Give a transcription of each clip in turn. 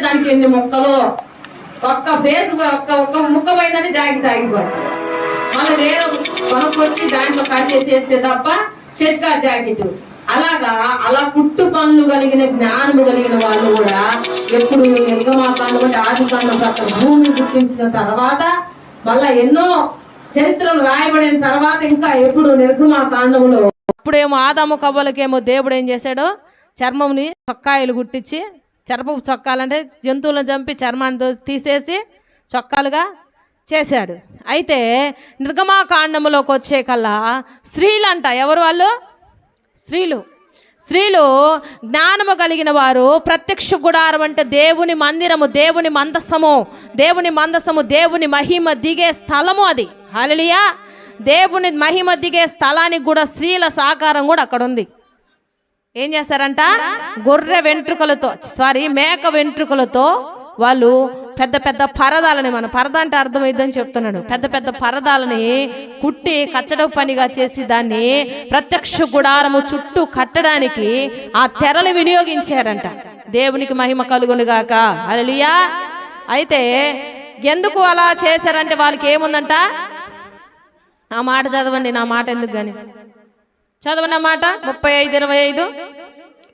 దానికి ఎన్ని ముక్కలు? ఒక్క ఫేస్ ఒక్క ఒక్క ముక్క పోయిందని జాకెట్ ఆగిపోతుంది మళ్ళీ వేరే కొనుక్కొచ్చి దాంట్లో కట్ చేసి వేస్తే తప్ప షెట్కా జాకెట్. అలాగా అలా కుట్టు పనులు కలిగిన జ్ఞానము కలిగిన వాళ్ళు కూడా ఎప్పుడు నిర్గమాకాండం అంటే ఆది కాండం ప్రకారం భూమిని గుర్తించిన తర్వాత మళ్ళా ఎన్నో చరిత్రలు రాయబడిన తర్వాత ఇంకా ఎప్పుడు నిర్గమాకాండంలో ఇప్పుడేమో ఆదాము కవ్వలకేమో దేవుడు ఏం చేశాడు? చర్మంని పక్కాయలు గుట్టించి చర్మపు చొక్కాలంటే జంతువులను చంపి చర్మాన్ని తీసేసి చొక్కాలుగా చేశాడు. అయితే నిర్గమాకాండంలోకి వచ్చే కల్లా స్త్రీలంట ఎవరు వాళ్ళు? స్త్రీలు. స్త్రీలు జ్ఞానము కలిగిన వారు ప్రత్యక్ష గుడారం అంటే దేవుని మందిరము దేవుని మందసము దేవుని మందసము దేవుని మహిమ దిగే స్థలము అది. హల్లెలూయా! దేవుని మహిమ దిగే స్థలానికి కూడా స్త్రీల సహకారం కూడా అక్కడ ఉంది ఏం చేస్తారంట? గొర్రె వెంట్రుకలతో సారీ మేక వెంట్రుకలతో వాళ్ళు పెద్ద పెద్ద పరదాలని మన పరద అంటే అర్థమైందని చెప్తున్నాడు. పెద్ద పెద్ద పరదాలని కుట్టి కచ్చడ పనిగా చేసి దాన్ని ప్రత్యక్ష గుడారము చుట్టూ కట్టడానికి ఆ తెరలు వినియోగించారంట. దేవునికి మహిమ కలుగునుగాక. అలలియా అయితే ఎందుకు అలా చేశారంటే వాళ్ళకి ఏముందంట? ఆ మాట చదవండి నా మాట ఎందుకు కానీ? చదవనమాట ముప్పై ఐదు ఇరవై ఐదు.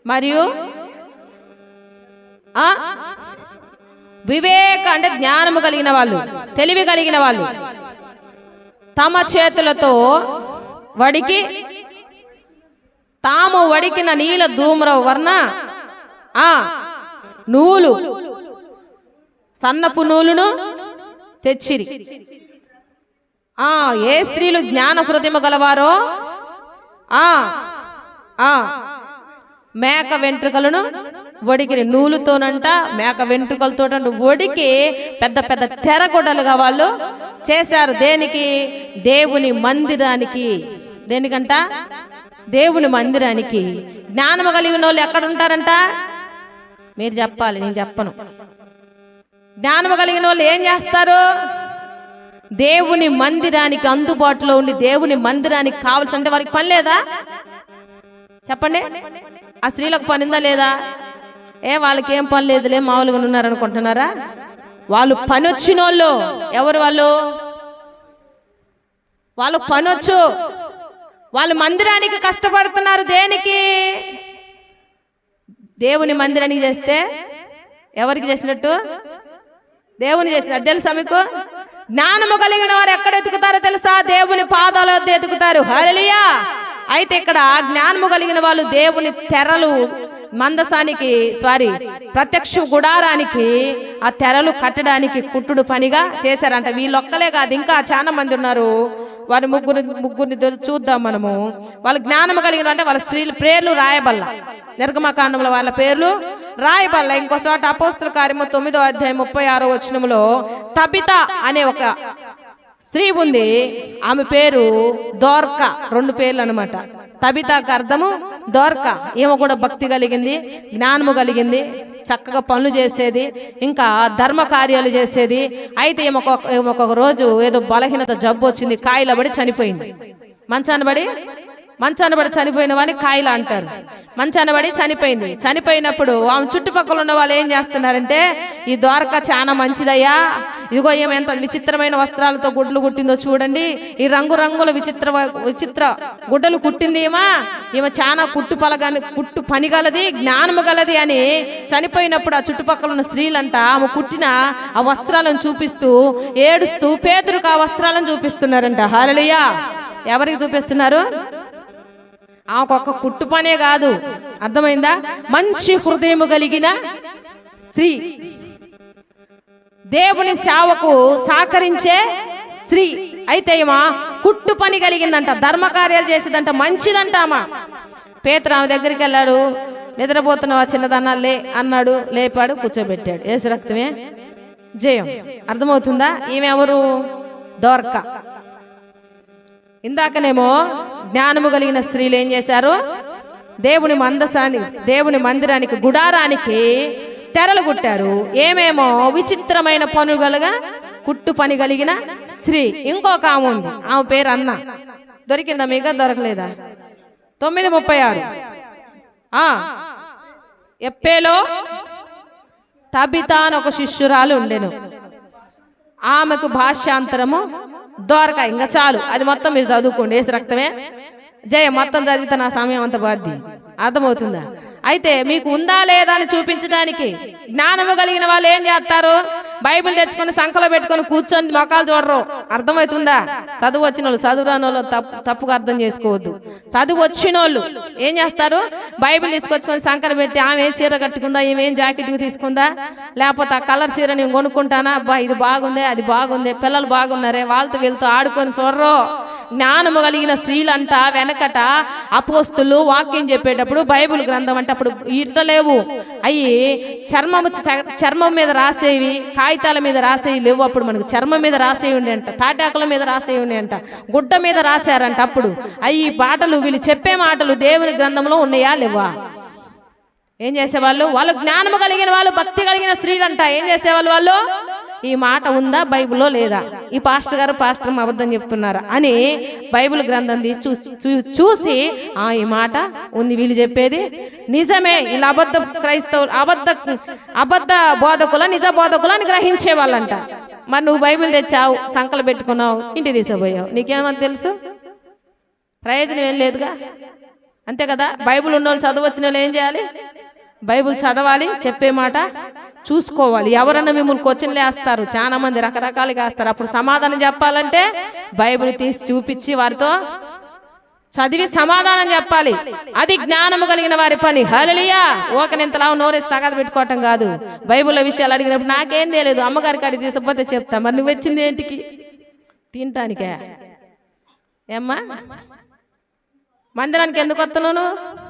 మరియు? వివేక అంటే జ్ఞానము కలిగిన వాళ్ళు తెలివి కలిగిన వాళ్ళు. తమ చేతులతో వడికి తాము వడికిన నీల ధూమ్ర వర్ణ ఆ నూలు సన్నపు నూలును తెచ్చిరి. ఆ ఏ స్త్రీలు జ్ఞాన హృదయము గలవారో మేక వెంట్రుకలను వడికిరి నూలుతోనంట మేక వెంట్రుకలతో వడికి పెద్ద పెద్ద తెరగొడలుగా వాళ్ళు చేశారు. దేనికి? దేవుని మందిరానికి. దేనికంట? దేవుని మందిరానికి. జ్ఞానము కలిగిన వాళ్ళు ఎక్కడ ఉంటారంట మీరు చెప్పాలి నేను చెప్పను. జ్ఞానము కలిగిన వాళ్ళు ఏం చేస్తారు? దేవుని మందిరానికి అందుబాటులో ఉండి దేవుని మందిరానికి కావాల్సి అంటే వారికి పని లేదా? చెప్పండి. ఆ స్త్రీలకు పనిందా లేదా? ఏ వాళ్ళకి ఏం పని లేదులే మామూలుగా ఉన్నారు అనుకుంటున్నారా వాళ్ళు పని వచ్చిన వాళ్ళు ఎవరు వాళ్ళు? వాళ్ళు పనొచ్చు వాళ్ళు మందిరానికి కష్టపడుతున్నారు దేనికి? దేవుని మందిరానికి చేస్తే ఎవరికి చేసినట్టు? దేవుని చేసిన తెలుసా మీకు? జ్ఞానము కలిగిన వారు ఎక్కడ ఎతుకుతారో తెలుసా? దేవుని పాదాలు వద్ద ఎతుకుతారు హల్లెలూయా! అయితే ఇక్కడ జ్ఞానము కలిగిన వాళ్ళు దేవుని తెరలు మందసానికి సారీ ప్రత్యక్ష గుడారానికి ఆ తెరలు కట్టడానికి కుట్టుడు పనిగా చేశారంట. వీళ్ళొక్కలే కాదు ఇంకా చాలా మంది ఉన్నారు. వారి ముగ్గురు ముగ్గురిని చూద్దాం మనము. వాళ్ళ జ్ఞానము కలిగిన అంటే వాళ్ళ స్త్రీల పేర్లు రాయబల్ల. నిర్గమకాండంలో వాళ్ళ పేర్లు రాయబల్ల. ఇంకో చోట అపోస్తుల కార్యము తొమ్మిదో అధ్యాయం ముప్పై ఆరో వచనంలో తబిత అనే ఒక స్త్రీ ఉంది ఆమె పేరు దోర్క రెండు పేర్లు అనమాట తబితాకు అర్థము దోర్క. ఈమె కూడా భక్తి కలిగింది జ్ఞానము కలిగింది చక్కగా పనులు చేసేది ఇంకా ధర్మ కార్యాలు చేసేది. అయితే ఈమె ఒక- రోజు ఏదో బలహీనత జబ్బు వచ్చింది కాయలబడి చనిపోయింది. మంచాన బడి మంచాన పడి చనిపోయిన వాడిని కాయలు అంటారు. మంచాన పడి చనిపోయింది. చనిపోయినప్పుడు ఆమె చుట్టుపక్కల ఉన్న వాళ్ళు ఏం చేస్తున్నారంటే ఈ ద్వారక చాలా మంచిదయ్యా. ఇదిగో ఏమి ఎంత విచిత్రమైన వస్త్రాలతో గుడ్లు కుట్టిందో చూడండి. ఈ రంగు రంగుల విచిత్ర విచిత్ర గుడ్డలు కుట్టింది ఏమా ఈమె చాలా కుట్టు పలగాని కుట్టు పని గలది జ్ఞానము గలది అని చనిపోయినప్పుడు ఆ చుట్టుపక్కల ఉన్న స్త్రీలంట ఆమె కుట్టిన ఆ వస్త్రాలను చూపిస్తూ ఏడుస్తూ పేదరికి ఆ వస్త్రాలను చూపిస్తున్నారంట. హాలలుయా. ఎవరికి చూపిస్తున్నారు? ఆమెకు ఒక కుట్టు పనే కాదు. అర్థమైందా? మంచి హృదయం కలిగిన స్త్రీ. దేవుని సేవకు సహకరించే స్త్రీ. అయితే ఏమా కుట్టు పని కలిగిందంట ధర్మకార్యాలు చేసేదంట మంచిదంట ఆమె. పేతురు ఆమె దగ్గరికి వెళ్ళాడు నిద్రపోతున్నావా చిన్నదన్నా లే అన్నాడు లేపాడు కూర్చోబెట్టాడు. ఏసు రక్తమే జయం. అర్థమవుతుందా? ఈమె ఎవరు? దోర్క. ఇందాకనేమో జ్ఞానము కలిగిన స్త్రీలు ఏం చేశారు? దేవుని మందసాని దేవుని మందిరానికి గుడారానికి తెరలు కుట్టారు. ఏమేమో విచిత్రమైన పనుగలుగా కుట్టు పని కలిగిన స్త్రీ. ఇంకొక ఆమె ఉంది. ఆమె పేరు అన్న. దొరికిందా మీకు? దొరకలేదా? తొమ్మిది ముప్పై ఆరు. ఎప్పేలో? తబిత అని ఒక శిష్యురాలు ఉండెను. ఆమెకు భాష్యాంతరము దొరక ఇంకా చాలు. అది మొత్తం మీరు చదువుకోండి. వేసి రక్తమే. జయ మొత్తం చదివితే నా సమయం అంత బాధ్యం అర్థమవుతుందా? అయితే మీకు ఉందా లేదా అని చూపించడానికి జ్ఞానము కలిగిన వాళ్ళు ఏం చేస్తారు? బైబిల్ తెచ్చుకొని సంఖలో పెట్టుకొని కూర్చొని మొఖాలు చూడరు. అర్థమవుతుందా? చదువు వచ్చిన వాళ్ళు చదువు రాని వాళ్ళు తప్పు తప్పుగా అర్థం చేసుకోవద్దు. చదువు వచ్చిన వాళ్ళు ఏం చేస్తారు? బైబిల్ తీసుకొచ్చుకొని సంఖన పెట్టి ఆమె చీర కట్టుకుందా? ఈమె ఏం జాకెట్ తీసుకుందా? లేకపోతే ఆ కలర్ చీర నేను కొనుక్కుంటానా? అబ్బా ఇది బాగుంది అది బాగుంది పిల్లలు బాగున్నారే వాళ్ళతో వీళ్ళతో ఆడుకొని చూడరు. జ్ఞానము కలిగిన స్త్రీలంట వెనకట అపోస్తులు వాక్యం చెప్పేటప్పుడు బైబిల్ గ్రంథం అంటే అప్పుడు ఇట్లా లేవు అయ్యి చర్మము చ- చర్మం మీద రాసేవి కాగితాల మీద రాసేవి లేవు అప్పుడు మనకు. చర్మం మీద రాసేవి ఉండే అంట తాటాకుల మీద రాసేవి ఉండే అంట గుడ్డ మీద రాశారంట అప్పుడు. అయ్యి పాటలు వీళ్ళు చెప్పే మాటలు దేవుని గ్రంథంలో ఉన్నాయా లేవా? ఏం చేసేవాళ్ళు? వాళ్ళు జ్ఞానము కలిగిన వాళ్ళు భక్తి కలిగిన స్త్రీలంట. ఏం చేసేవాళ్ళు వాళ్ళు? ఈ మాట ఉందా బైబిల్లో లేదా? ఈ పాస్టర్ గారు పాస్టర్ అబద్ధం చెప్తున్నారు అని బైబిల్ గ్రంథం తీసి చూ- చూ- చూసి ఆ ఈ మాట ఉంది వీళ్ళు చెప్పేది నిజమే. వీళ్ళు అబద్ధ క్రైస్తవులు అబద్ధ అబద్ధ బోధకుల నిజ బోధకులు అని గ్రహించే వాళ్ళంట. మరి నువ్వు బైబిల్ తెచ్చావు సంకలు పెట్టుకున్నావు ఇంటి తీసుకుపోయావు. నీకేమని తెలుసు? ప్రయోజనం ఏం లేదుగా? అంతే కదా? బైబిల్ ఉన్న వాళ్ళు చదవచ్చిన వాళ్ళు ఏం చేయాలి? బైబిల్ చదవాలి చెప్పే మాట చూసుకోవాలి. ఎవరన్నా మిమ్మల్ని క్వశ్చన్లు వేస్తారు. చాలా మంది రకరకాలుగా వేస్తారు. అప్పుడు సమాధానం చెప్పాలంటే బైబిల్ తీసి చూపించి వారితో చదివి సమాధానం చెప్పాలి. అది జ్ఞానము కలిగిన వారి పని. హలలియా ఓకనింతలా నోరేసి తగద పెట్టుకోవటం కాదు. బైబిల్లో విషయాలు అడిగినప్పుడు నాకేం తెలియదు. అమ్మగారి కాడికి తీసుకపోతే చెప్తా. మరి నువ్వు వచ్చింది ఏంటికి? తినటానికే. ఏమ్మా? మందిరానికి ఎందుకు వస్తున్నావు నువ్వు?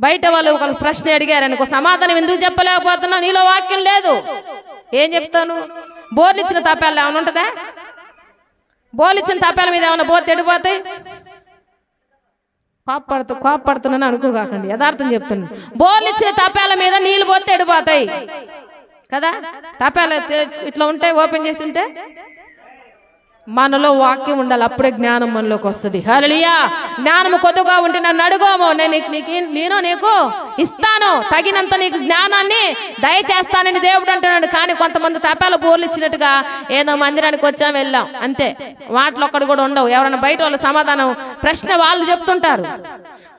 బయట వాళ్ళు ఒక ప్రశ్న అడిగారు అనుకో సమాధానం ఎందుకు చెప్పలేకపోతున్నావు? నీలో వాక్యం లేదు. ఏం చెప్తాను? బోర్లు ఇచ్చిన తాపాలు ఏమైనా ఉంటుందా? బోర్లు ఇచ్చిన తాపాల మీద ఏమైనా బోర్ తెడిపోతాయి కోప్పడుతూ కోప్పడుతున్నాను అనుకోకండి యథార్థం చెప్తున్నాను. బోర్లు ఇచ్చిన తపాల మీద నీళ్ళు పోతే ఎడిపోతాయి కదా? తపాల ఇట్లా ఉంటాయి ఓపెన్ చేసి ఉంటే? మనలో వాక్యం ఉండాలి. అప్పుడే జ్ఞానం మనలోకి వస్తుంది. హలియా జ్ఞానము కొద్దుగా ఉంటే నన్ను అడుగోమో. నేను నీకు నీకు నేను నీకు ఇస్తాను. తగినంత నీకు జ్ఞానాన్ని దయచేస్తానని దేవుడు అంటున్నాడు. కానీ కొంతమంది తపాల బోర్లు ఇచ్చినట్టుగా ఏదో మందిరానికి వచ్చాం వెళ్ళాం. అంతే. వాటిలో ఒక్కడు కూడా ఉండవు. ఎవరైనా బయట వాళ్ళు సమాధానం ప్రశ్న వాళ్ళు చెప్తుంటారు.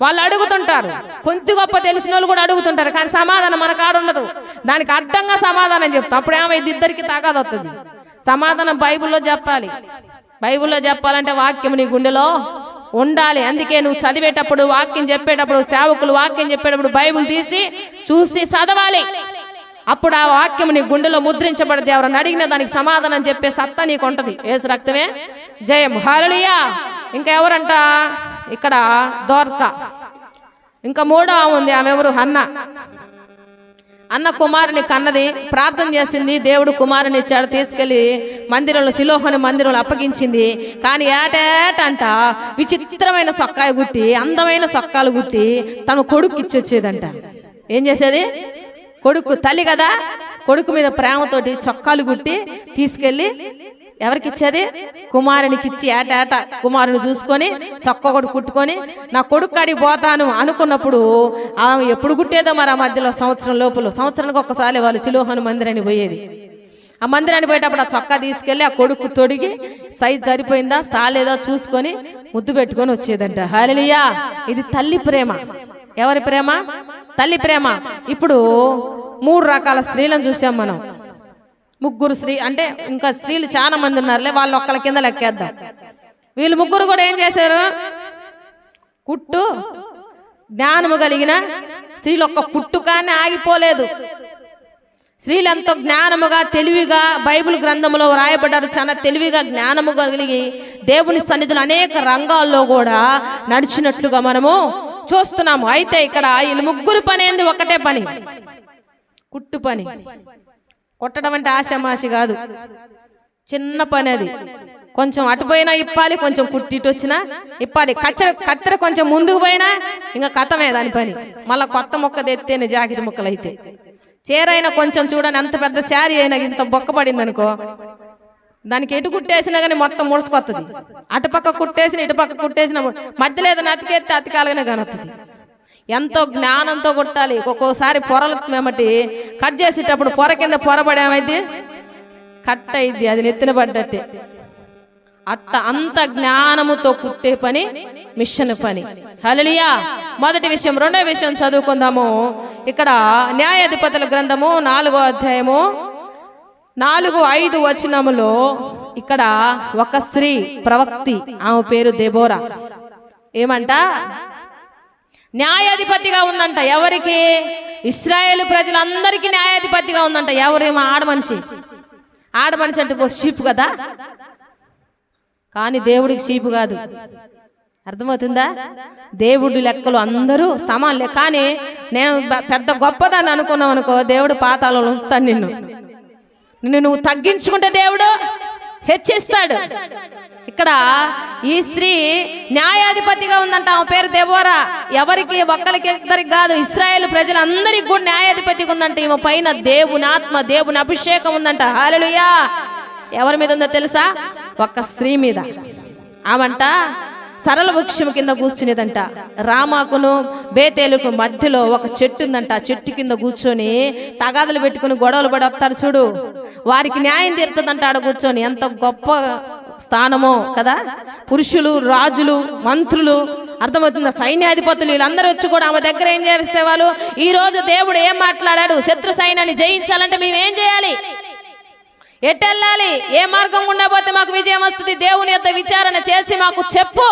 వాళ్ళు అడుగుతుంటారు. కొంత గొప్ప తెలిసిన వాళ్ళు కూడా అడుగుతుంటారు. కానీ సమాధానం మన కాడ ఉండదు. దానికి అడ్డంగా సమాధానం చెప్తాం. అప్పుడు ఏమైంది ఇద్దరికి తాగాదు సమాధానం బైబిల్లో చెప్పాలి. బైబిల్లో చెప్పాలంటే వాక్యం నీ గుండెలో ఉండాలి. అందుకే నువ్వు చదివేటప్పుడు వాక్యం చెప్పేటప్పుడు సేవకులు వాక్యం చెప్పేటప్పుడు బైబిల్ తీసి చూసి చదవాలి. అప్పుడు ఆ వాక్యం నీ గుండెలో ముద్రించబడితే ఎవరైనా అడిగిన దానికి సమాధానం చెప్పే సత్తా నీకు ఉంటది ఏసు రక్తమే జయం. హాలలియా ఇంకా ఎవరంట? ఇక్కడ దోర్క. ఇంకా మూడో ఉంది. ఆమె ఎవరు? హన్న. అన్న కుమారుని కన్నది ప్రార్థన చేసింది. దేవుడు కుమారుని ఇచ్చాడు. తీసుకెళ్ళి మందిరంలో శిలోహని మందిరంలో అప్పగించింది. కానీ ఏటేటంట విచిత్రమైన సొక్కాయ గుట్టి అందమైన సొక్కాలు గుట్టి తన కొడుకు ఇచ్చొచ్చేదంట. ఏం చేసేది? కొడుకు తల్లి కదా? కొడుకు మీద ప్రేమతోటి చొక్కాలు గుట్టి తీసుకెళ్ళి ఎవరికి ఇచ్చేది? కుమారునికి ఇచ్చి ఏటేట కుమారుని చూసుకొని సొక్క కుట్టుకొని నా కొడుకు కాడికి పోతాను అనుకున్నప్పుడు ఆమె ఎప్పుడు కుట్టేదో మరి ఆ మధ్యలో సంవత్సరం లోపల. సంవత్సరానికి ఒక్కసారి వాళ్ళు సిలోహను మందిరాన్ని పోయేది. ఆ మందిరాన్ని పోయేటప్పుడు ఆ చొక్కా తీసుకెళ్ళి ఆ కొడుకు తొడిగి సైజ్ సరిపోయిందా సాలేదో చూసుకొని ముద్దు పెట్టుకొని వచ్చేదంట. హరిలియా ఇది తల్లి ప్రేమ. ఎవరి ప్రేమ? తల్లి ప్రేమ. ఇప్పుడు మూడు రకాల స్త్రీలను చూసాం మనం. ముగ్గురు స్త్రీ అంటే ఇంకా స్త్రీలు చాలా మంది ఉన్నారులే వాళ్ళు ఒక్కల కింద లెక్కేద్దాం. వీళ్ళు ముగ్గురు కూడా ఏం చేశారు? కుట్టు జ్ఞానము కలిగిన స్త్రీలు ఒక్క కుట్టు కానీ ఆగిపోలేదు. స్త్రీలు ఎంతో జ్ఞానముగా తెలివిగా బైబిల్ గ్రంథంలో వ్రాయబడ్డారు. చాలా తెలివిగా జ్ఞానము కలిగి దేవుని సన్నిధులు అనేక రంగాల్లో కూడా నడిచినట్లుగా మనము చూస్తున్నాము. అయితే ఇక్కడ వీళ్ళు ముగ్గురు పని ఏంది? ఒకటే పని. కుట్టు పని. కొట్టడం అంటే ఆశామాషి కాదు. చిన్న పని అది. కొంచెం అటు పోయినా ఇప్పాలి కొంచెం కుట్టి వచ్చినా ఇప్పాలి. కచ్చర కత్తెర కొంచెం ముందుకు పోయినా ఇంకా కథమే దాని పని. మళ్ళా కొత్త మొక్క తెత్తేనే జాకెట్ ముక్కలు అయితే చీరైనా కొంచెం చూడండి అంత పెద్ద శారీ అయినా ఇంత బొక్క పడింది అనుకో దానికి ఎటు కుట్టేసినా కానీ మొత్తం ముడుచుకొస్తుంది అటుపక్క కుట్టేసిన ఇటుపక్క కుట్టేసిన మధ్యలో ఏదైనా అతికేస్తే అతికాలగానే కనొస్తుంది ఎంతో జ్ఞానంతో కొట్టాలి. ఒక్కోసారి పొరలు మేమటి కట్ చేసేటప్పుడు పొర కింద పొర పడేమైంది కట్ అయింది అది నెత్తిన పడ్డట్టే. అట్ట అంత జ్ఞానముతో కుట్టే పని మిషన్ పని. హలలియా మొదటి విషయం రెండో విషయం చదువుకుందాము. ఇక్కడ న్యాయాధిపతుల గ్రంథము నాలుగో అధ్యాయము నాలుగు ఐదు వచనములో ఇక్కడ ఒక స్త్రీ ప్రవక్తి ఆమె పేరు దెబోరా. ఏమంట? న్యాయాధిపతిగా ఉందంట ఎవరికి? ఇస్రాయేల్ ప్రజలందరికీ న్యాయాధిపతిగా ఉందంట. ఎవరేమో ఆడమనిషి ఆడమనిషి అంటే పో షీపు కదా? కానీ దేవుడికి షీపు కాదు. అర్థమవుతుందా? దేవుడి లెక్కలు అందరూ సమానులే కానీ నేను పెద్ద గొప్పదాన్ని అనుకున్నాం అనుకో దేవుడు పాతాలలో ఉంచుతాను నిన్ను. నిన్ను నువ్వు తగ్గించుకుంటే దేవుడు హెచ్చిస్తాడు. ఇక్కడ ఈ స్త్రీ న్యాయాధిపతిగా ఉందంట. ఆమె పేరు దేవోరా ఎవరికి ఒక్కరికి ఇద్దరికి కాదు ఇస్రాయేల్ ప్రజలందరికీ కూడా న్యాయాధిపతిగా ఉందంట. ఈమె పైన దేవుని ఆత్మ దేవుని అభిషేకం ఉందంట. హాలలుయా ఎవరి మీద ఉందో తెలుసా? ఒక స్త్రీ మీద. ఆమంట సరళ వృక్షం కింద కూర్చునేదంట. రామాకును బేతేలుకు మధ్యలో ఒక చెట్టు ఉందంట. చెట్టు కింద కూర్చొని తగాదులు పెట్టుకుని గొడవలు పడి వస్తారు చూడు. వారికి న్యాయం తీరుతుందంట ఆడ కూర్చొని. ఎంత గొప్ప స్థానమో కదా? పురుషులు రాజులు మంత్రులు అర్థమవుతుందా? సైన్యాధిపతులు వీళ్ళందరూ వచ్చి కూడా ఆమె దగ్గర ఏం చేసేవాళ్ళు? ఈ రోజు దేవుడు ఏం మాట్లాడాడు? శత్రు సైన్యాన్ని జయించాలంటే మేము ఏం చేయాలి? ఎట్టెళ్ళాలి ఏ మార్గం గుండా పోతే మాకు విజయం వస్తుంది? దేవుని యొక్క విచారణ చేసి మాకు చెప్పు.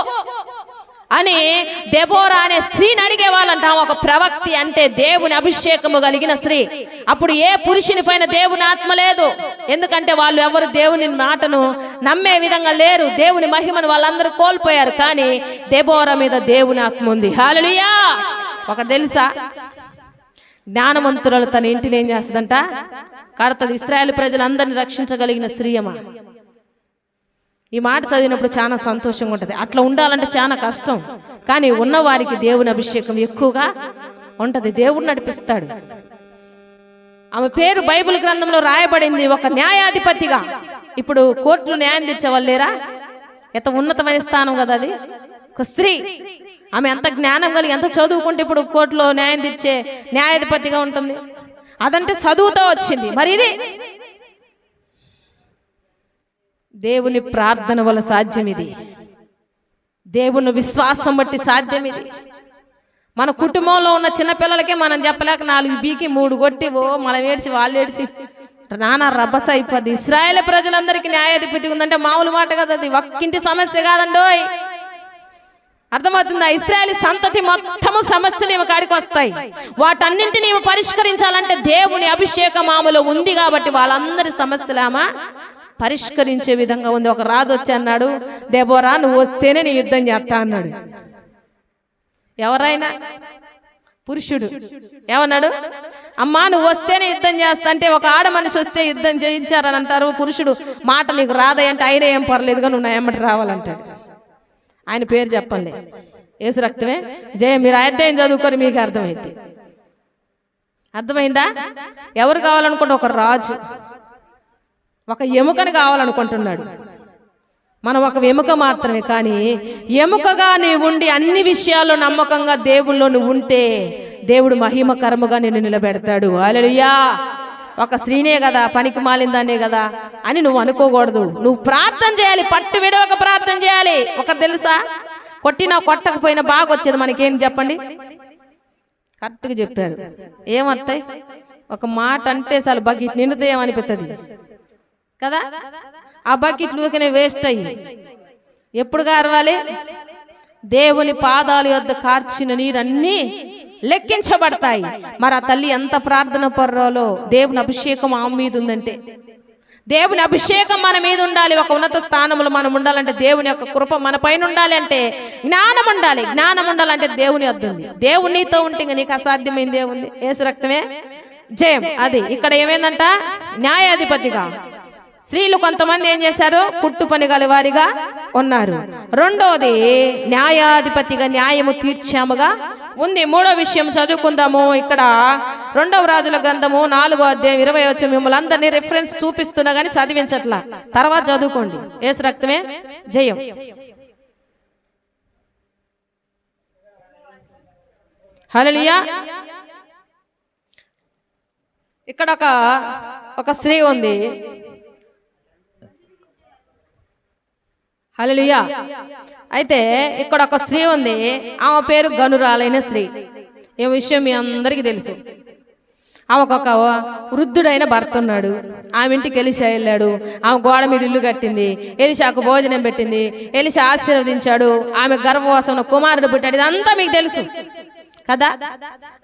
అని దెబోరా అనే స్త్రీని అడిగేవాళ్ళంట. ఆమె ఒక ప్రవక్తి అంటే దేవుని అభిషేకము కలిగిన స్త్రీ. అప్పుడు ఏ పురుషుని పైన దేవుని ఆత్మ లేదు? ఎందుకంటే వాళ్ళు ఎవరు దేవుని మాటను నమ్మే విధంగా లేరు. దేవుని మహిమను వాళ్ళందరూ కోల్పోయారు. కానీ దెబోరా మీద దేవుని ఆత్మ ఉంది. హాలలుయా ఒకటి తెలుసా? జ్ఞానవంతురాలు తన ఇంటిని ఏం చేస్తుందంట? కడతది. ఇస్రాయల్ ప్రజలందరినీ రక్షించగలిగిన స్త్రీయమా ఈ మాట చదివినప్పుడు చాలా సంతోషంగా ఉంటుంది. అట్లా ఉండాలంటే చాలా కష్టం. కానీ ఉన్నవారికి దేవుని అభిషేకం ఎక్కువగా ఉంటది. దేవుడు నడిపిస్తాడు. ఆమె పేరు బైబిల్ గ్రంథంలో రాయబడింది ఒక న్యాయాధిపతిగా. ఇప్పుడు కోర్టులో న్యాయం తెచ్చేవాళ్ళు లేరా? ఎంత ఉన్నతమైన స్థానం కదా అది? ఒక స్త్రీ. ఆమె ఎంత జ్ఞానం కలిగి ఎంత చదువుకుంటే ఇప్పుడు కోర్టులో న్యాయం తెచ్చే న్యాయాధిపతిగా ఉంటుంది. అదంటే చదువుతో వచ్చింది. మరి ఇది దేవుని ప్రార్థన వల్ల సాధ్యం ఇది దేవుని విశ్వాసం బట్టి సాధ్యం ఇది మన కుటుంబంలో ఉన్న చిన్నపిల్లలకే మనం చెప్పలేక నాలుగు బీకి మూడు కొట్టి ఓ మనం ఏడ్చి వాళ్ళు ఏడ్చి నానా రభస అయిపోద్ది. ఇస్రాయేల్ ప్రజలందరికీ న్యాయాధిపతి ఉందంటే మామూలు మాట కదా అది. ఒక్కింటి సమస్య కాదండోయ్. అర్థమవుతుందా? ఇస్రాయల్ సంతతి మొత్తము సమస్యలు ఈమె కాడికి వస్తాయి. వాటన్నింటిని పరిష్కరించాలంటే దేవుని అభిషేకం ఆమెలో ఉంది కాబట్టి వాళ్ళందరి సమస్యలు ఆమె పరిష్కరించే విధంగా ఉంది. ఒక రాజు వచ్చి అన్నాడు దేబోరా నువ్వు వస్తేనే నీ యుద్ధం చేస్తా అన్నాడు. ఎవరైనా? పురుషుడు. ఏమన్నాడు? అమ్మా నువ్వు వస్తేనే యుద్ధం చేస్తా అంటే ఒక ఆడ మనిషి వస్తే యుద్ధం చేయించారని అంటారు. పురుషుడు మాట నీకు రాదయంటే ఆయన ఏం పర్లేదుగా నువ్వు నా ఎమ్మటి రావాలంటాడు. ఆయన పేరు చెప్పండి. ఏసు రక్తమే? జయ మీరు అధ్యాయం చదువుకొని మీకు అర్థమైంది అర్థమైందా? ఎవరు కావాలనుకుంటే ఒక రాజు. ఒక ఎముకని కావాలనుకుంటున్నాడు. మనం ఒక ఎముక మాత్రమే కానీ ఎముకగా నీవు ఉండి అన్ని విషయాల్లో నమ్మకంగా దేవుల్లో నువ్వు ఉంటే దేవుడు మహిమ కర్మగా నిన్ను నిలబెడతాడు. అలలుయా ఒక స్త్రీనే కదా పనికి మాలిందానే కదా అని నువ్వు అనుకోకూడదు. నువ్వు ప్రార్థన చేయాలి పట్టు విడవక ప్రార్థన చేయాలి. ఒకటి తెలుసా? కొట్టినా కొట్టకపోయినా బాగా వచ్చేది మనకేం చెప్పండి? కరెక్ట్గా చెప్పారు. ఏమత్తాయి ఒక మాట అంటే చాలు బకెట్ నిండితే ఏమనిపిస్తుంది కదా? ఆ బకెట్లు ఊరికనే వేస్ట్ అయ్యి. ఎప్పుడు గారవాలి దేవుని పాదాల యొద్ద కార్చిన నీరన్నీ లెక్కించబడతాయి. మరి ఆ తల్లి ఎంత ప్రార్థన పర్రాలో దేవుని అభిషేకం ఆమె మీద ఉందంటే. దేవుని అభిషేకం మన మీద ఉండాలి. ఒక ఉన్నత స్థానంలో మనం ఉండాలంటే దేవుని యొక్క కృప మన పైన ఉండాలి అంటే జ్ఞానం ఉండాలి. జ్ఞానం ఉండాలంటే దేవుని వద్దుంది దేవుడు నీతో ఉంటే ఇంక నీకు అసాధ్యమైంది ఏముంది ఏసు రక్తమే? జయం. అది ఇక్కడ ఏమైందంట? న్యాయాధిపతిగా. స్త్రీలు కొంతమంది ఏం చేశారు? కుట్టు పని గలవారిగా ఉన్నారు. రెండోది న్యాయాధిపతిగా న్యాయము తీర్చాముగా ఉంది. మూడో విషయం చదువుకుందాము. ఇక్కడ రెండవ రాజుల గ్రంథము నాలుగో అధ్యాయం ఇరవై వచ్చి మిమ్మల్ని అందరినీ రిఫరెన్స్ చూపిస్తున్నా కానీ చదివించట్లా. తర్వాత చదువుకోండి. ఏసు రక్తమే జయం. హలలియా ఇక్కడ ఒక ఒక స్త్రీ ఉంది. హలలుయా అయితే ఇక్కడ ఒక స్త్రీ ఉంది. ఆమె పేరు గనురాలైన స్త్రీ. ఈ విషయం మీ అందరికీ తెలుసు. ఆమెకు ఒక వృద్ధుడైన భర్త ఉన్నాడు. ఆమె ఇంటికి ఎలిషా వెళ్ళాడు. ఆమె గోడ మీద ఇల్లు కట్టింది. ఎలిషాకు భోజనం పెట్టింది. ఎలిషా ఆశీర్వదించాడు. ఆమె గర్భవాసంలో కుమారుడు పుట్టాడు. ఇదంతా మీకు తెలుసు. కదా?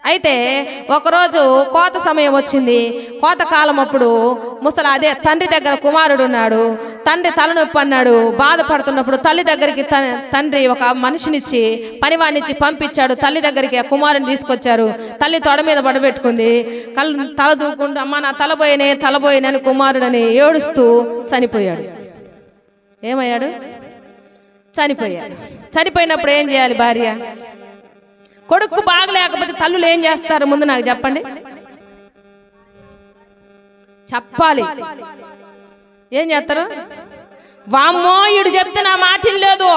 అయితే ఒకరోజు కోత సమయం వచ్చింది. కోత కాలం అప్పుడు ముసలి అదే తండ్రి దగ్గర కుమారుడు ఉన్నాడు. తండ్రి తలనొప్పి అన్నాడు. బాధపడుతున్నప్పుడు తల్లి దగ్గరికి త- తండ్రి ఒక మనిషినిచ్చి పనివాడినిచ్చి పంపించాడు. తల్లి దగ్గరికి ఆ కుమారుని తీసుకొచ్చారు. తల్లి తొడ మీద పడబెట్టుకుంది. కళ్ళు తల దూకుంటూ అమ్మ నా తలబోయినే తలబోయినని కుమారుడని ఏడుస్తూ చనిపోయాడు. ఏమయ్యాడు? చనిపోయాడు. చనిపోయినప్పుడు ఏం చేయాలి భార్య? కొడుకు బాగలేకపోతే తల్లులు ఏం చేస్తారు? ముందు నాకు చెప్పండి. చెప్పాలి. ఏం చేస్తారు? వామ్మో ఈడు చెప్తే నా మాట లేదు.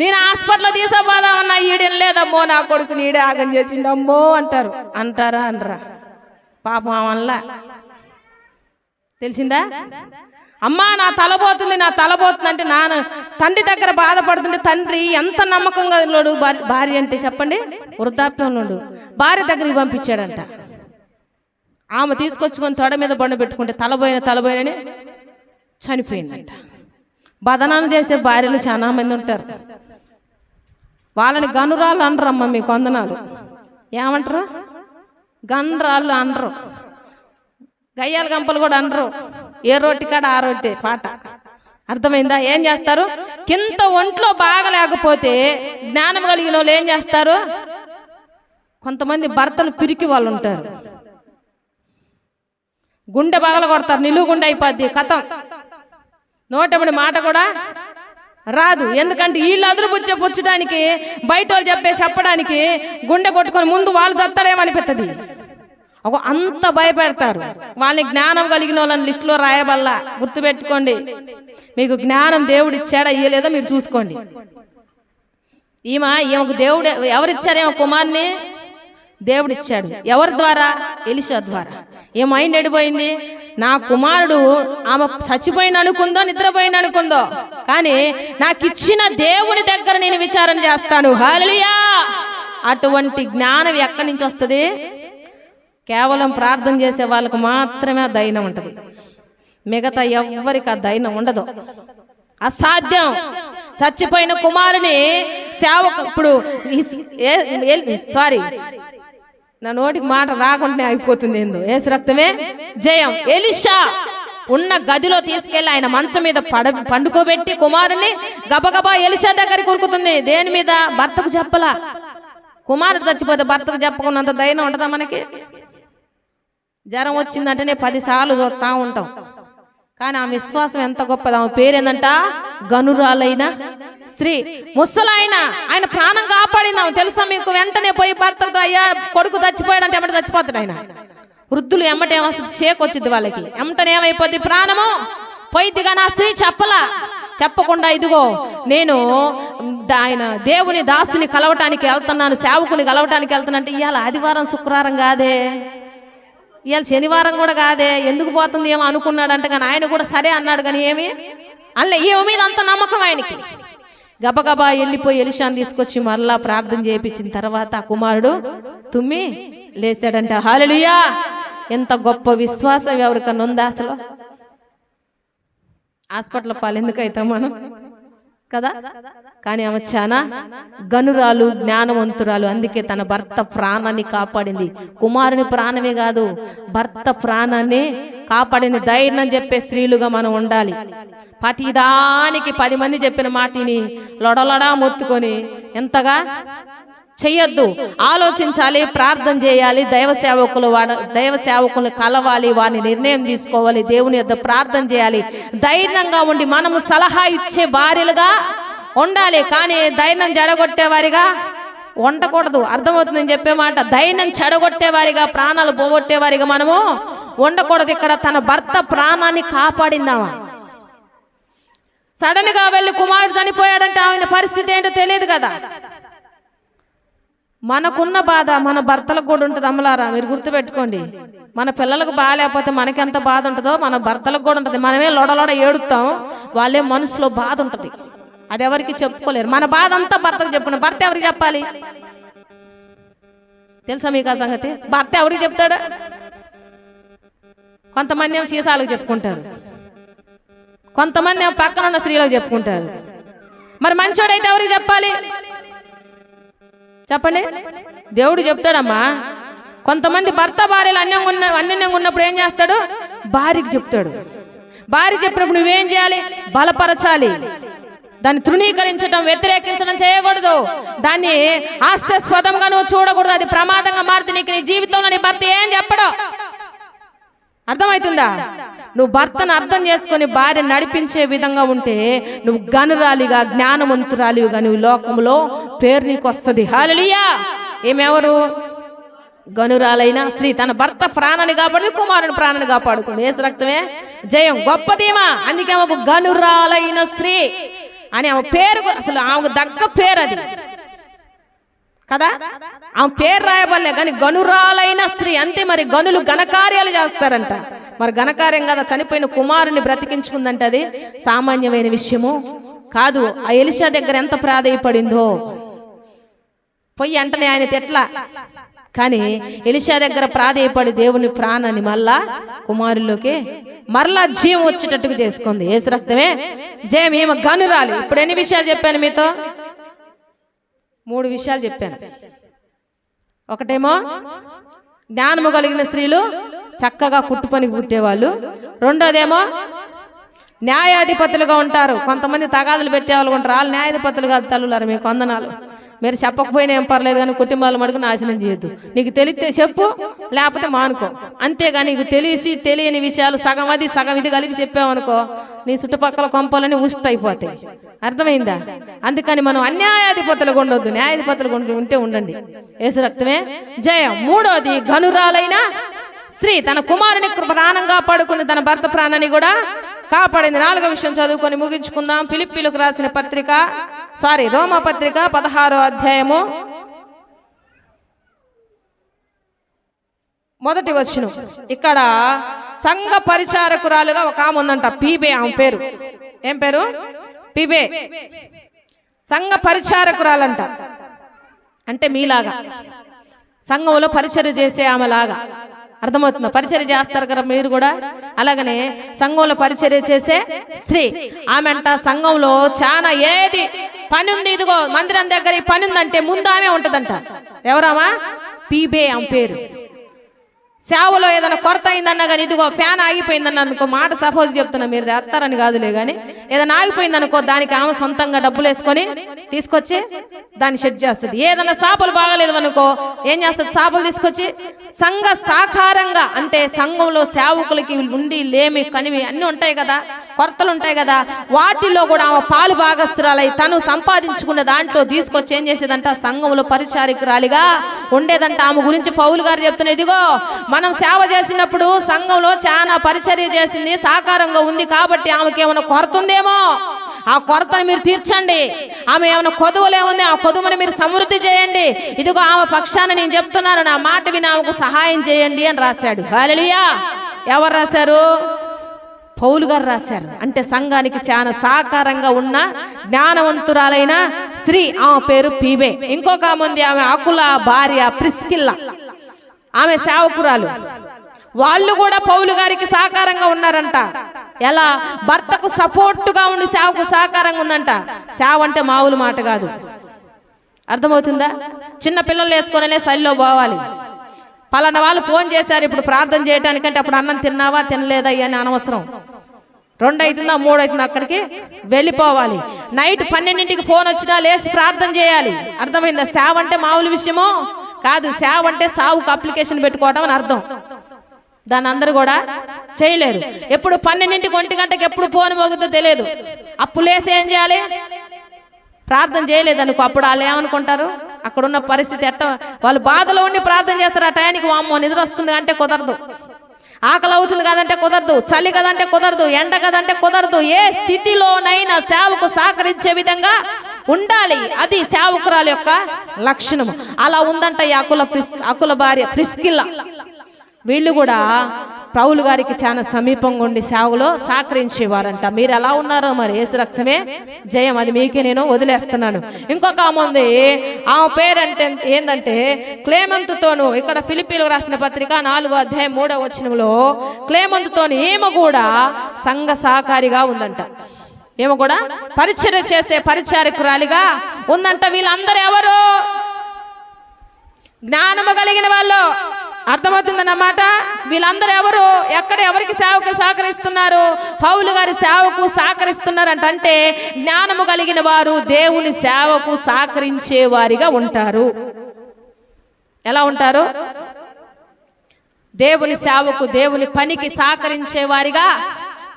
నేను హాస్పిటల్ తీసుకుపోదామన్నా ఈడేం లేదమ్మో నా కొడుకు నీడే ఆగం చేసిండు అమ్మో అంటారు అంటారా? అనరా పాపం వల్ల. తెలిసిందా? అమ్మా నా తలబోతుంది నా తలబోతుంది అంటే నాన్న తండ్రి దగ్గర బాధపడుతుంటే తండ్రి ఎంత నమ్మకంగా ఉన్నాడు భార్య- భార్య అంటే చెప్పండి. వృద్ధాప్యంలో భార్య దగ్గరికి పంపించాడంట. ఆమె తీసుకొచ్చుకొని తొడ మీద బండ పెట్టుకుంటే తలబోయిన తలబోయినని చనిపోయిందంట. బదనాలు చేసే భార్యలు చాలా మంది ఉంటారు. వాళ్ళని గనురాలు అనరమ్మ మీ కొందనాలు ఏమంటారు? గన్రాళ్ళు అనరు. గయ్యాల గంపలు కూడా అనరు. ఏ రోటి కాడ ఆ రొట్టె పాట. అర్థమైందా? ఏం చేస్తారు? కింద ఒంట్లో బాగా లేకపోతే జ్ఞానం కలిగిన వాళ్ళు ఏం చేస్తారు? కొంతమంది భర్తలు పిరికి వాళ్ళు ఉంటారు. గుండె బాగలు కొడతారు. నిలువు గుండె అయిపోద్ది. కథం నోటముడి మాట కూడా రాదు. ఎందుకంటే వీళ్ళు అదులు పుచ్చే పుచ్చడానికి బయట వాళ్ళు చెప్పే చెప్పడానికి గుండె కొట్టుకొని ముందు వాళ్ళు చత్తలేమనిపిస్తుంది ఒక అంత భయపెడతారు. వాళ్ళని జ్ఞానం కలిగిన వాళ్ళని లిస్టులో రాయబల్లా. గుర్తుపెట్టుకోండి. మీకు జ్ఞానం దేవుడు ఇచ్చాడా ఇయ్యలేదో మీరు చూసుకోండి. ఈమె ఈమెకు దేవుడు ఎవరిచ్చారు ఏమో కుమార్ని దేవుడు ఇచ్చాడు ఎవరి ద్వారా? ఎలిషా ద్వారా. ఏ మైండ్ ఎడిపోయింది. నా కుమారుడు ఆమె చచ్చిపోయిన అనుకుందో నిద్రపోయిన అనుకుందో కానీ నాకు ఇచ్చిన దేవుని దగ్గర నేను విచారం చేస్తాను. హలియా అటువంటి జ్ఞానం ఎక్కడి నుంచి వస్తుంది? కేవలం ప్రార్థన చేసే వాళ్ళకు మాత్రమే ఆ దైనం ఉంటుంది. మిగతా ఎవ్వరికి ఆ దైనం ఉండదు. అసాధ్యం. చచ్చిపోయిన కుమారుని సేవకు ఇప్పుడు సారీ. నా నోటికి మాట రాకుండానే అయిపోతుంది ఏందో. ఏసు రక్తమే జయం. ఎలిషా ఉన్న గదిలో తీసుకెళ్ళి ఆయన మంచం మీద పడ పండుకోబెట్టి కుమారుని గబగబా ఎలిషా దగ్గరికి ఉరుకుతుంది దేని మీద? భర్తకు చెప్పలా. కుమారుడు చచ్చిపోతే భర్తకు చెప్పకున్నంత ధైర్యం ఉంటుందా మనకి? జ్వరం వచ్చిందంటేనే పదిసార్లు చూస్తూ ఉంటాం. కానీ ఆ విశ్వాసం ఎంత గొప్పది ఆమె పేరేందంట? గనురాలైన స్త్రీ. ముసలాయన ఆయన ప్రాణం కాపాడింది ఆమె. తెలుసా మీకు? వెంటనే పోయి భర్తతో అయ్యా కొడుకు చచ్చిపోయాడంటే ఎమ్మట చచ్చిపోతాడు ఆయన. వృద్ధులు ఎమ్మట ఏమొస్తుంది? షేక్ వచ్చింది వాళ్ళకి. ఎమ్మటనే ఏమైపోద్ది? ప్రాణము పోయిద్ది కానీ ఆ స్త్రీ చెప్పలా. చెప్పకుండా ఇదిగో నేను ఆయన దేవుని దాసుని కలవటానికి వెళ్తున్నాను సేవకుని కలవటానికి వెళ్తున్నా అంటే ఇవాళ ఆదివారం శుక్రవారం కాదే. ఇవాళ శనివారం కూడా కాదే ఎందుకు పోతుంది ఏమో అనుకున్నాడంట కానీ ఆయన కూడా సరే అన్నాడు కానీ ఏమి? అల్ల ఏమి మీద అంత నమ్మకం ఆయనకి. గబగబా వెళ్ళిపోయి ఎలిషాన్ తీసుకొచ్చి మరలా ప్రార్థన చేయించిన తర్వాత ఆ కుమారుడు తుమ్మి లేచాడంట. హాలలుయా ఎంత గొప్ప విశ్వాసం ఎవరికన్నా ఉందా అసలు? హాస్పిటల్ పాలు ఎందుకైతాం అవుతాం మనం? కదా? కానీ ఆమె చాలా గనురాలు జ్ఞానవంతురాలు. అందుకే తన భర్త ప్రాణాన్ని కాపాడింది. కుమారుని ప్రాణమే కాదు భర్త ప్రాణాన్ని కాపాడిన ధైర్యం చెప్పే స్త్రీలుగా మనం ఉండాలి. ప్రతిదానికి పది మంది చెప్పిన మాటిని లొడలొడా మొత్తుకొని ఎంతగా చెయ్యొద్దు. ఆలోచించాలి ప్రార్థన చేయాలి దైవ సేవకులు వాడ దైవ సేవకులు కలవాలి వారిని నిర్ణయం తీసుకోవాలి దేవుని యొద్ద ప్రార్థన చేయాలి. ధైర్యంగా ఉండి మనము సలహా ఇచ్చే భార్యలుగా ఉండాలి. కానీ ధైర్యం జడగొట్టే వారిగా ఉండకూడదు. అర్థమవుతుంది నేను చెప్పే మాట. ధైర్యం చెడగొట్టే వారిగా ప్రాణాలు పోగొట్టే వారిగా మనము ఉండకూడదు. ఇక్కడ తన భర్త ప్రాణాన్ని కాపాడిందామా. సడన్గా వెళ్ళి కుమారుడు చనిపోయాడంటే ఆయన పరిస్థితి ఏంటో తెలియదు కదా. మనకున్న బాధ మన భర్తలకు కూడా ఉంటుంది అమ్మలారా మీరు గుర్తుపెట్టుకోండి. మన పిల్లలకు బాగాలేకపోతే మనకెంత బాధ ఉంటుందో మన భర్తలకు కూడా ఉంటుంది. మనమే లొడలోడ ఏడుస్తాం వాళ్ళే మనసులో బాధ ఉంటుంది. అది ఎవరికి చెప్పుకోలేరు. మన బాధ అంతా భర్తకు చెప్పుకున్నాం. భర్త ఎవరికి చెప్పాలి? తెలుసా మీకు ఆ సంగతి? భర్త ఎవరికి చెప్తాడా? కొంతమంది ఏమో సీసాలకు చెప్పుకుంటారు. కొంతమంది ఏమో పక్కన ఉన్న స్త్రీలకు చెప్పుకుంటారు. మరి మంచోడైతే ఎవరికి చెప్పాలి? చెప్పండి. దేవుడు చెప్తాడమ్మా. కొంతమంది భర్త భార్యలు అన్యంగా ఉన్న అన్యంగా ఉన్నప్పుడు ఏం చేస్తాడు? భార్యకి చెప్తాడు. భార్య చెప్పినప్పుడు నువ్వేం చేయాలి? బలపరచాలి. దాన్ని తృణీకరించడం వ్యతిరేకించడం చేయకూడదు. దాన్ని హాస్యాస్పదంగా నువ్వు చూడకూడదు. అది ప్రమాదంగా మారుతుంది. నీకు నీ జీవితంలో నీ భర్త ఏం చెప్పడు. అర్థమవుతుందా నువ్వు భర్తను అర్థం చేసుకొని భార్య నడిపించే విధంగా ఉంటే నువ్వు గనురాలిగా జ్ఞానవంతురాలిగా నువ్వు లోకంలో పేరు నీకు వస్తుంది. హాలలియా ఏమెవరు? గనురాలైన స్త్రీ తన భర్త ప్రాణాన్ని కాపాడు కుమారుని ప్రాణాన్ని కాపాడుకుంది ఏసు రక్తమే జయం. గొప్పదేమా అందుకే ఆమెకు గనురాలైన స్త్రీ అని ఆమె పేరు అసలు ఆమెకు దగ్గ పేరు అది. కదా? ఆమె పేరు రాయబడలే కానీ గనురాలైన స్త్రీ అంతే మరి గనులు ఘనకార్యాలు చేస్తారంట. మరి ఘనకార్యం కదా? చనిపోయిన కుమారుని బ్రతికించుకుందంట అది సామాన్యమైన విషయము కాదు. ఆ ఎలిషా దగ్గర ఎంత ప్రాధాయపడిందో? పొయ్యి అంటనే ఆయన తెట్ల. కానీ ఎలిషా దగ్గర ప్రాధేయపడి దేవుని ప్రాణాన్ని మళ్ళా కుమారుల్లోకి మరలా జీవం వచ్చేటట్టుగా చేసుకుంది. ఏసు రక్తమే. జయం ఏమో గనురాలి. ఇప్పుడు ఎన్ని విషయాలు చెప్పాను మీతో? మూడు విషయాలు చెప్పాను. ఒకటేమో జ్ఞానము కలిగిన స్త్రీలు చక్కగా కుట్టు పనికి పుట్టేవాళ్ళు. రెండోదేమో న్యాయాధిపతులుగా ఉంటారు. కొంతమంది తగాదులు పెట్టేవాళ్ళు ఉంటారు. వాళ్ళు న్యాయాధిపతులు కాదు తల్లులారు మీకు వందనాలు. మీరు చెప్పకపోయినా ఏం పర్లేదు కానీ కుటుంబాల మటుకు నాశనం చేయొద్దు. నీకు తెలిస్తే చెప్పు లేకపోతే మానుకో. అంతేగాని నీకు తెలిసి తెలియని విషయాలు సగం అది సగం ఇది కలిపి చెప్పావనుకో నీ చుట్టుపక్కల కొంపలని ఉష్ట అయిపోతాయి. అర్థమైందా? అందుకని మనం అన్యాయాధిపతులు ఉండొద్దు న్యాయాధిపతులు ఉంటే ఉండండి. యేసు రక్తమే జయం. మూడోది ఘనురాలైన స్త్రీ. తన కుమారుని ప్రాణంగా కాపాడుకుంది తన భర్త ప్రాణాన్ని కూడా కాపాడింది. నాలుగో విషయం చదువుకొని ముగించుకుందాం. పిలిపిలకు రాసిన పత్రిక సారీ రోమా పత్రిక పదహారో అధ్యాయము మొదటి వచ్చిన ఇక్కడ సంఘ పరిచారకురాలుగా ఒక ఆమె ఉందంట. పీబే ఆమె పేరు. ఏం పేరు? పీబే. సంఘ పరిచారకురాలంట. అంటే మీలాగా. సంఘంలో పరిచర్య చేసే ఆమెలాగా. అర్థమవుతుందా? పరిచర్య చేస్తారు కదా మీరు కూడా. అలాగనే సంఘంలో పరిచర్య చేసే స్త్రీ. ఆమె అంట సంఘంలో చాలా ఏది? పని ఉంది ఇదిగో మందిరం దగ్గర ఈ పని ఉందంటే ముందు ఆమె ఉంటదంట. ఎవరామా పీబే ఆమె పేరు. సేవలో ఏదైనా కొరత అయిందన్నా కానీ ఇదిగో ఫ్యాన్ ఆగిపోయిందన్న అనుకో మాట సపోజ్ చెప్తున్నా మీరు తెస్తారని కాదులే కానీ ఏదైనా ఆగిపోయిందనుకో దానికి ఆమె సొంతంగా డబ్బులు వేసుకొని తీసుకొచ్చి దాన్ని షెడ్ చేస్తుంది. ఏదైనా చేపలు బాగలేదు అనుకో ఏం చేస్తుంది? చేపలు తీసుకొచ్చి సంఘ సాకారంగా అంటే సంఘంలో సేవకులకి ఉండి లేమి కనివి అన్ని ఉంటాయి కదా కొరతలు ఉంటాయి కదా వాటిలో కూడా ఆమె పాలు భాగస్తురాలై తను సంపాదించుకున్న దాంట్లో తీసుకొచ్చి ఏం చేసేదంట? సంఘంలో పరిచారికురాలిగా ఉండేదంట. ఆమె గురించి పౌలు గారు చెప్తున్న ఇదిగో మనం సేవ చేసినప్పుడు సంఘంలో చాలా పరిచర్య చేసింది సాకారంగా ఉంది కాబట్టి ఆమెకి ఏమైనా కొరత ఉందేమో? ఆ కొరతను మీరు తీర్చండి. ఆమె ఏమైనా కొదువులే ఉంది ఆ కొదువుని మీరు సమృద్ధి చేయండి. ఇదిగో ఆమె పక్షాన నేను చెప్తున్నాను నా మాట విని ఆమెకు సహాయం చేయండి అని రాశాడు. హల్లెలూయా! ఎవరు రాశారు? పౌలు గారు రాశారు. అంటే సంఘానికి చాలా సాకారంగా ఉన్న జ్ఞానవంతురాలైన స్త్రీ ఆమె పేరు పీవే. ఇంకొక ఆమె ఆమె ఆకుల భార్య ప్రిస్కిల్లా. ఆమె సేవకురాలు. వాళ్ళు కూడా పౌలు గారికి సహకారంగా ఉన్నారంట. ఎలా? భర్తకు సపోర్టుగా ఉండి సేవకు సహకారంగా ఉందంట. సేవ అంటే మామూలు మాట కాదు. అర్థమవుతుందా? చిన్న పిల్లలు వేసుకొనే సలిలో పోవాలి. పలానా వాళ్ళు ఫోన్ చేశారు ఇప్పుడు ప్రార్థన చేయడానికంటే అప్పుడు అన్నం తిన్నావా తినలేదా అని అనవసరం. రెండు అవుతుందా మూడు అవుతుందా అక్కడికి? వెళ్ళిపోవాలి. నైట్ పన్నెండింటికి ఫోన్ వచ్చినా లేచి ప్రార్థన చేయాలి. అర్థమైందా? సేవ అంటే మామూలు విషయమో? కాదు సేవ అంటే సావుకు అప్లికేషన్ పెట్టుకోవడం అని అర్థం. దాని అందరూ కూడా చేయలేరు. ఎప్పుడు పన్నెండింటికి ఒంటి గంటకి ఎప్పుడు ఫోన్ మోగుద్దో తెలియదు. అప్పు లేసి ఏం చేయాలి? ప్రార్థన చేయలేదు అనుకో అప్పుడు వాళ్ళు ఏమనుకుంటారు? అక్కడ ఉన్న పరిస్థితి ఎట్ట? వాళ్ళు బాధలో ఉండి ప్రార్థన చేస్తారు ఆ టయానికి వామ్మో నిద్ర వస్తుంది అంటే కుదరదు. ఆకలి అవుతుంది కదంటే కుదరదు. చలి కదంటే కుదరదు. ఎండ కదంటే కుదరదు. ఏ స్థితిలోనైనా సేవకు సహకరించే విధంగా ఉండాలి. అది సేవకురాలు యొక్క లక్షణము. అలా ఉందంట ఈ అకుల ప్రిస్ అకుల భార్య ప్రిస్కిల్ల వీళ్ళు కూడా పౌలు గారికి చాలా సమీపంగా ఉండి సేవలో సహకరించేవారంట. మీరు ఎలా ఉన్నారో మరి ఏసు రక్తమే జయం. అది మీకే నేను వదిలేస్తున్నాను. ఇంకొక ఆమె ఉంది. ఆమె పేరు అంటే ఏంటంటే క్లేమంతుతోను. ఇక్కడ ఫిలిపీలకు రాసిన పత్రిక నాలుగో అధ్యాయం మూడో వచనంలో క్లేమంతుతోని ఈమె కూడా సంఘ సహకారిగా ఉందంట. ఏమో కూడా పరిచయం చేసే పరిచారకురాలిగా ఉందంట వీళ్ళందరూ ఎవరు? జ్ఞానము కలిగిన వాళ్ళు. అర్థమవుతుందన్నమాట? వీళ్ళందరూ ఎవరు? ఎక్కడ ఎవరికి సేవకు సహకరిస్తున్నారు? పౌలు గారి సేవకు సహకరిస్తున్నారంట అంటే జ్ఞానము కలిగిన వారు దేవుని సేవకు సహకరించే వారిగా ఉంటారు. ఎలా ఉంటారు? దేవుని సేవకు దేవుని పనికి సహకరించే వారిగా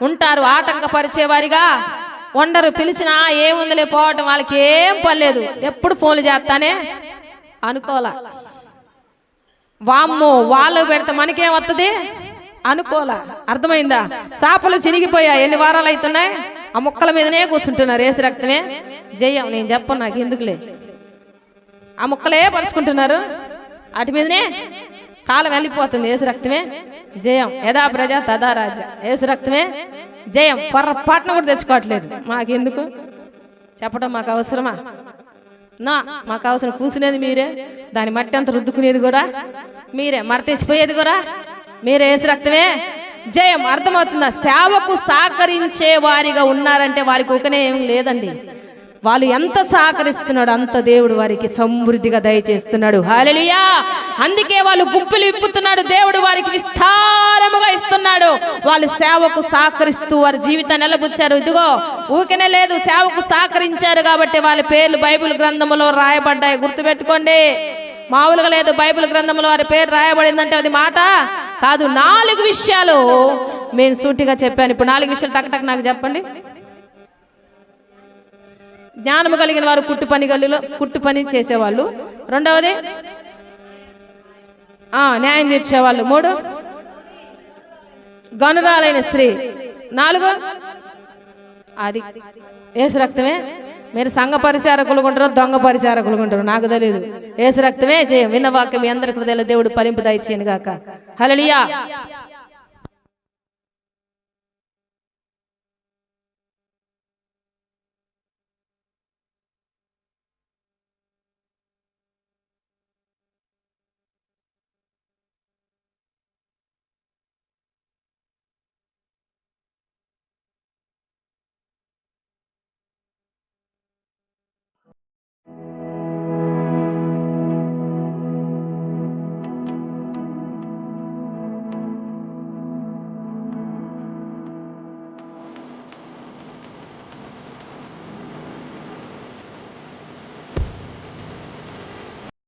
ఉంటారు ఆటంకపరిచేవారిగా ఉండరు పిలిచినా ఏముందిలే పోవటం వాళ్ళకి ఏం పర్లేదు. ఎప్పుడు ఫోన్లు చేస్తానే? అనుకోలా వామ్మో వాళ్ళు పెడితే మనకేం వస్తుంది అనుకోలా అర్థమైందా? చేపలు చినిగిపోయా ఎన్ని వారాలు అవుతున్నాయి ఆ ముక్కల మీదనే కూర్చుంటున్నారు ఏసు రక్తమే. జయం నేను చెప్పను నాకు ఎందుకులే? ఆ ముక్కలే పరుచుకుంటున్నారు. వాటి మీదనే కాలం వెళ్ళిపోతుంది. ఏసు రక్తమే జయం. యథా ప్రజ తదా రాజ. ఏసు రక్తమే జయం. పొర్రపాటున కూడా తెచ్చుకోవట్లేదు. మాకెందుకు? చెప్పడం మాకు అవసరమా? నా మాకు అవసరం. కూసునేది మీరే. దాని మట్టి అంత రుద్దుకునేది కూడా మీరే. మడతేసిపోయేది కూడా మీరే. ఏసు రక్తమే జయం. అర్థమవుతుందా? సేవకు సహకరించే వారిగా ఉన్నారంటే వారికి ఒకనే ఏం లేదండి. వాళ్ళు ఎంత సహకరిస్తున్నాడు అంత దేవుడు వారికి సమృద్ధిగా దయచేస్తున్నాడు. హాలెలుయా అందుకే వాళ్ళు గుంపులు విప్పుతున్నాడు దేవుడు వారికి విస్తారముగా ఇస్తున్నాడు. వాళ్ళు సేవకు సహకరిస్తూ వారి జీవితాన్ని నిలబుచ్చారు. ఇదిగో ఊకనే లేదు సేవకు సహకరించారు కాబట్టి వాళ్ళ పేర్లు బైబిల్ గ్రంథములో రాయబడ్డాయి. గుర్తుపెట్టుకోండి. మామూలుగా లేదు బైబిల్ గ్రంథంలో వారి పేరు రాయబడిందంటే అది మాట కాదు. నాలుగు విషయాలు నేను సూటిగా చెప్పాను. ఇప్పుడు నాలుగు విషయాలు టక్ టక్ నాకు చెప్పండి. జ్ఞానము కలిగిన వారు కుట్టు పని గల్లిలో కుట్టు పని చేసేవాళ్ళు. రెండవది న్యాయం తీర్చేవాళ్ళు. మూడు గనురాలైన స్త్రీ. నాలుగు అది ఏసు రక్తమే. మీరు సంఘ పరిచారకులు ఉంటారు దొంగ పరిచారకులు ఉంటారు నాకు తెలియదు ఏసు రక్తమే జయం. విన్న వాక్యం మీ అందరికి తెలియదు దేవుడు పలింపు దయచేయను గాక. హలలియా